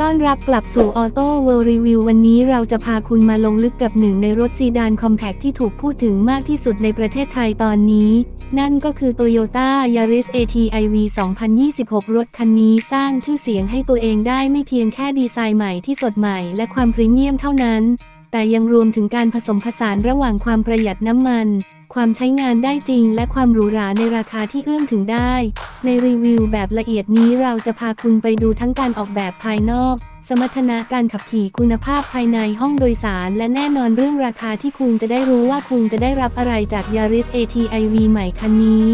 ต้อนรับกลับสู่ออโต้เวิลด์รีวิววันนี้เราจะพาคุณมาลงลึกกับหนึ่งในรถซีดานคอมแพคที่ถูกพูดถึงมากที่สุดในประเทศไทยตอนนี้ นั่นก็คือ Toyota Yaris ATIV 2026 รถคันนี้สร้างชื่อเสียงให้ตัวเองได้ไม่เพียงแค่ดีไซน์ใหม่ที่สดใหม่และความพรีเมียมเท่านั้น แต่ยังรวมถึงการผสมผสานระหว่างความประหยัดน้ำมัน ความใช้งานได้จริง และความหรูหราในราคาที่เอื้อมถึงได้ ในรีวิวแบบละเอียดนี้เราจะพาคุณไปดูทั้งการออกแบบภายนอก สมรรถนะการขับขี่คุณภาพภายในห้องโดยสาร และแน่นอนเรื่องราคาที่คุณจะได้รู้ว่าคุณจะได้รับอะไรจาก Yaris ATIV ใหม่คันนี้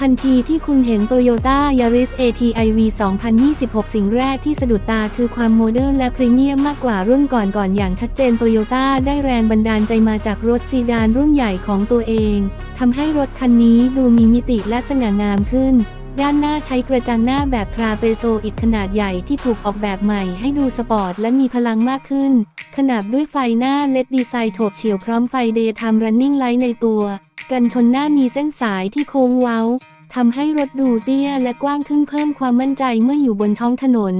ทันทีที่คุณเห็น Toyota Yaris ATIV 2026 สิ่งแรกที่สะดุดตาคือความโมเดิร์นและพรีเมียมมากกว่ารุ่นก่อนๆอย่างชัดเจน Toyota ได้แรงบันดาลใจมาจากรถซีดานรุ่นใหญ่ของตัวเอง ทำให้รถคันนี้ดูมีมิติและสง่างามขึ้น ด้านหน้าใช้กระจังหน้าแบบทราเปโซอิดขนาดใหญ่ที่ถูกออกแบบใหม่ให้ดูสปอร์ตและมีพลังมากขึ้น ขนาบด้วยไฟหน้าเลดดีไซน์โฉบเฉี่ยวพร้อมไฟเดย์ไทม์รันนิ่งไลท์ในตัว กันชนหน้ามีเส้นสายที่โค้งเว้า ทำให้รถดูเตี้ยและกว้างขึ้นเพิ่มความมั่นใจเมื่ออยู่บนท้องถนน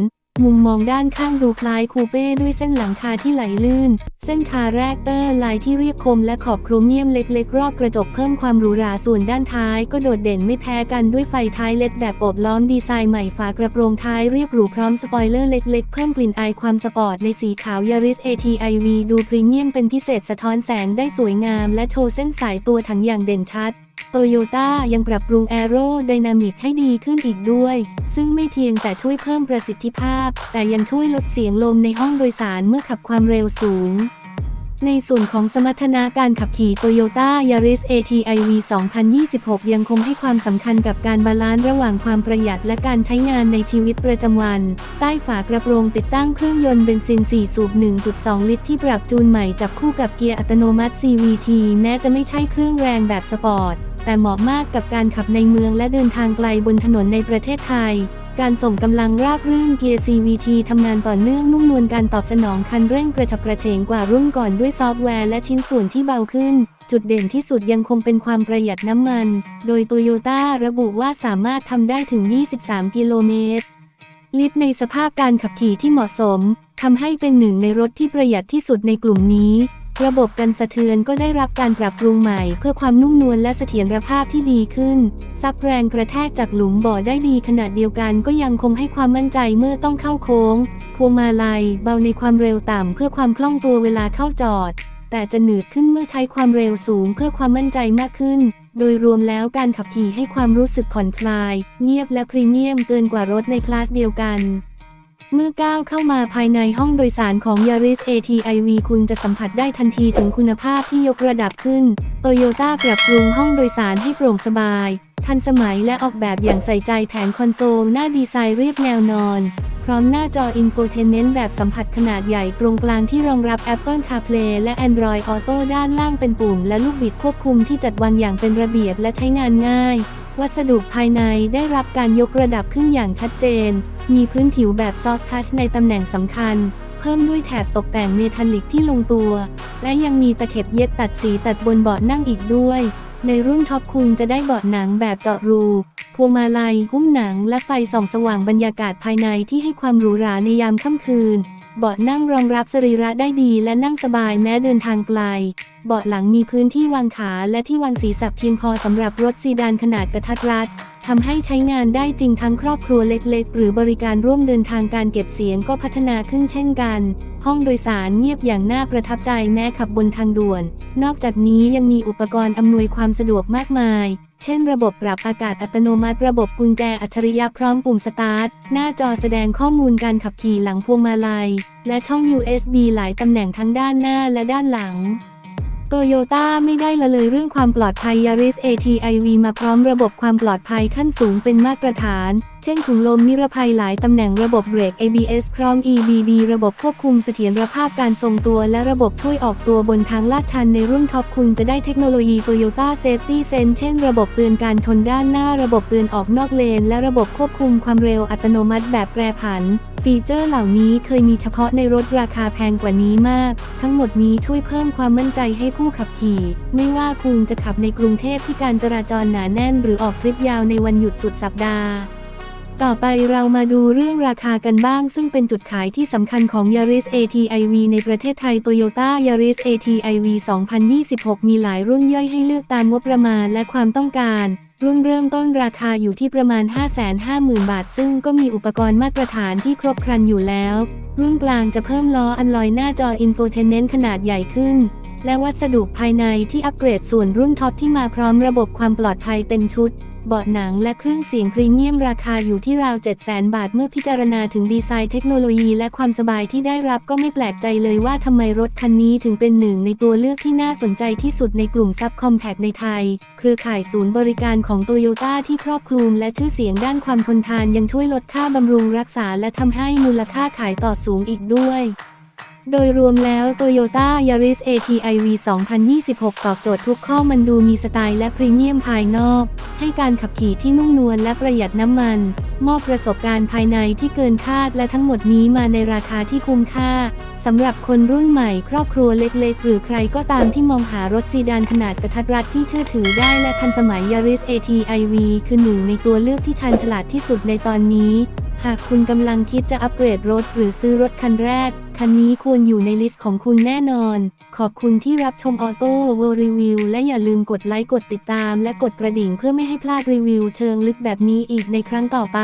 มุมมองด้านข้างดูคล้ายคูเป้ด้วยเส้นหลังคาที่ไหลลื่น เส้นคาแรกเตอร์ลายที่เรียบคมและขอบโครเมียมเล็กๆ รอบกระจกเพิ่มความหรูหราส่วนด้านท้ายก็โดดเด่นไม่แพ้กันด้วยไฟท้ายเล็ดแบบอบล้อมดีไซน์ใหม่ฝากระโปรงท้ายเรียบหรูพร้อมสปอยเลอร์เล็กๆ เพิ่มกลิ่นอายความสปอร์ตในสีขาว Yaris ATIV ดูพรีเมียมเป็นพิเศษสะท้อนแสงได้สวยงาม และโชว์เส้นสายตัวถังอย่างเด่นชัด โตโยต้ายังปรับปรุงแอโรไดนามิกให้ดีขึ้นอีกด้วย ซึ่งไม่เพียงแต่ช่วยเพิ่มประสิทธิภาพ แต่ยังช่วยลดเสียงลมในห้องโดยสารเมื่อขับความเร็วสูง ในส่วนของสมรรถนะการขับขี่ Toyota Yaris ATIV 2026 ยังคงให้ความสำคัญกับการบาลานซ์ระหว่างความประหยัดและการใช้งานในชีวิตประจำวัน ใต้ฝากระโปรงติดตั้งเครื่องยนต์เบนซิน 4 สูบ 1.2 ลิตรที่ปรับจูนใหม่จับคู่กับเกียร์อัตโนมัติ CVT แม้จะไม่ใช่เครื่องแรงแบบสปอร์ต แต่เหมาะมากกับการขับในเมืองและเดินทางไกลบนถนนในประเทศไทย การส่งกำลังราบรื่นเกียร์ CVT ทำงานต่อเนื่องนุ่มนวลการตอบสนองคันเร่งกระฉับกระเฉงกว่ารุ่นก่อนด้วยซอฟต์แวร์และชิ้นส่วนที่เบาขึ้น จุดเด่นที่สุดยังคงเป็นความประหยัดน้ำมัน โดยโตโยต้าระบุว่าสามารถทำได้ถึง 23 กิโลเมตรลิตรในสภาพการขับขี่ที่เหมาะสมทำให้เป็นหนึ่งในรถที่ประหยัดที่สุดในกลุ่มนี้ ระบบกันสะเทือนก็ได้รับการปรับปรุงใหม่ เพื่อความนุ่มนวลและเสถียรภาพที่ดีขึ้น ซับแรงกระแทกจากหลุมบ่อได้ดีขนาดเดียวกันก็ยังคงให้ความมั่นใจเมื่อต้องเข้าโค้ง พวงมาลัย เบาในความเร็วต่ำเพื่อความคล่องตัวเวลาเข้าจอด แต่จะหนืดขึ้นเมื่อใช้ความเร็วสูงเพื่อความมั่นใจมากขึ้น โดยรวมแล้วการขับขี่ให้ความรู้สึกผ่อนคลาย เงียบและพรีเมียมเกินกว่ารถในคลาสเดียวกัน เมื่อก้าวเข้ามาภายในห้องโดยสารของ Yaris ATIV คุณจะสัมผัสได้ทันทีถึงคุณภาพที่ยกระดับขึ้น Toyota ปรับปรุงห้องโดยสารให้โปร่งสบาย ทันสมัยและออกแบบอย่างใส่ใจแผงคอนโซลหน้าดีไซน์เรียบแนวนอน พร้อมหน้าจอ Infotainment แบบสัมผัสขนาดใหญ่ตรงกลางที่รองรับ Apple CarPlay และ Android Auto ด้านล่างเป็นปุ่ม และลูกบิดควบคุมที่จัดวางอย่างเป็นระเบียบและใช้งานง่าย วัสดุภายในได้รับการยกระดับขึ้นอย่างชัดเจน มีพื้นผิวแบบซอฟทัชในตำแหน่งสำคัญ เพิ่มด้วยแถบตกแต่งเมทัลลิกที่ลงตัว และยังมีตะเข็บเย็บตัดสีตัดบนเบาะนั่งอีกด้วย ในรุ่นท็อปคุณจะได้เบาะหนังแบบเจาะรูพวงมาลัยหุ้มหนัง และไฟส่องสว่างบรรยากาศภายในที่ให้ความหรูหราในยามค่ำคืน เบาะนั่งรองรับสรีระได้ดีและนั่งสบายแม้เดินทางไกล เบาะหลังมีพื้นที่วางขาและที่วางศีรษะเพียงพอสำหรับรถซีดานขนาดกระทัดรัดทำให้ใช้งานได้จริงทั้งครอบครัวเล็กๆ หรือบริการร่วมเดินทางการเก็บเสียงก็พัฒนาขึ้นเช่นกัน ห้องโดยสารเงียบอย่างน่าประทับใจแม้ขับบนทางด่วน นอกจากนี้ยังมีอุปกรณ์อำนวยความสะดวกมากมาย เช่นระบบปรับอากาศอัตโนมัติ ระบบกุญแจอัจฉริยะพร้อมปุ่มสตาร์ท หน้าจอแสดงข้อมูลการขับขี่หลังพวงมาลัย และช่อง USB หลายตำแหน่งทั้งด้านหน้าและด้านหลัง โตโยต้าไม่ได้ละเลยเรื่องความปลอดภัย Yaris ATIV มาพร้อมระบบความปลอดภัยขั้นสูงเป็นมาตรฐาน เช่นถุงลมนิรภัยหลายตำแหน่งระบบเบรก ABS พร้อม EBD ระบบควบคุมเสถียรภาพการทรงตัว และระบบช่วยออกตัวบนทางลาดชันในรุ่นท็อปคุณจะได้เทคโนโลยี Toyota Safety Sense เช่นระบบเตือนการชนด้านหน้า ระบบเตือนออกนอกเลน และระบบควบคุมความเร็วอัตโนมัติแบบแปรผัน ฟีเจอร์เหล่านี้เคยมีเฉพาะในรถราคาแพงกว่านี้มาก ทั้งหมดนี้ช่วยเพิ่มความมั่นใจให้ผู้ขับขี่ ไม่ว่าคุณจะขับในกรุงเทพที่การจราจรหนาแน่น หรือออกทริปยาวในวันหยุดสุดสัปดาห์ ต่อไปเรามาดูเรื่องราคากันบ้าง ซึ่งเป็นจุดขายที่สำคัญของ Yaris ATIV ในประเทศไทย Toyota Yaris ATIV 2026 มีหลายรุ่นย่อยให้เลือกตามงบประมาณและความต้องการรุ่นเริ่มต้นราคาอยู่ที่ประมาณ 550,000 บาท ซึ่งก็มีอุปกรณ์มาตรฐานที่ครบครันอยู่แล้ว รุ่นกลางจะเพิ่มล้ออันลอยหน้าจอ Infotainment ขนาดใหญ่ขึ้น และวัสดุภายในที่อัปเกรดส่วนรุ่นท็อปที่มาพร้อมระบบความปลอดภัยเต็มชุด เบาะหนังและเครื่องเสียงพรีเมียมราคาอยู่ที่ราว 700,000 บาท เมื่อพิจารณาถึงดีไซน์เทคโนโลยีและความสบายที่ได้รับก็ไม่แปลกใจเลยว่าทำไมรถคันนี้ถึงเป็นหนึ่งในตัวเลือกที่น่าสนใจที่สุดในกลุ่มซับคอมแพกในไทย เครือข่ายศูนย์บริการของโตโยต้าที่ครอบคลุมและชื่อเสียงด้านความทนทานยังช่วยลดค่าบำรุงรักษา และทำให้มูลค่าขายต่อสูงอีกด้วย โดยรวมแล้ว Toyota Yaris ATIV 2026 ตอบโจทย์ทุกข้อมันดูมีสไตล์และพรีเมียมภายนอก ให้การขับขี่ที่นุ่มนวลและประหยัดน้ำมัน มอบประสบการณ์ภายในที่เกินคาดและทั้งหมดนี้มาในราคาที่คุ้มค่าสำหรับคนรุ่นใหม่ครอบครัวเล็กๆ หรือใครก็ตามที่มองหารถซีดานขนาดกระทัดรัดที่เชื่อถือได้และทันสมัย Yaris ATIV คือหนึ่งในตัวเลือกที่ชันฉลาดที่สุดในตอนนี้ หากคุณกำลังคิดจะอัปเกรดรถหรือซื้อรถคันแรก คันนี้ควรอยู่ในลิสต์ของคุณแน่นอน ขอบคุณที่รับชมออโต้เวิรีวิวและอย่าลืมกดไลค์กดติดตาม และกดกระดิ่งเพื่อไม่ให้พลาดรีวิวเชิงลึกแบบนี้อีกในครั้งต่อไป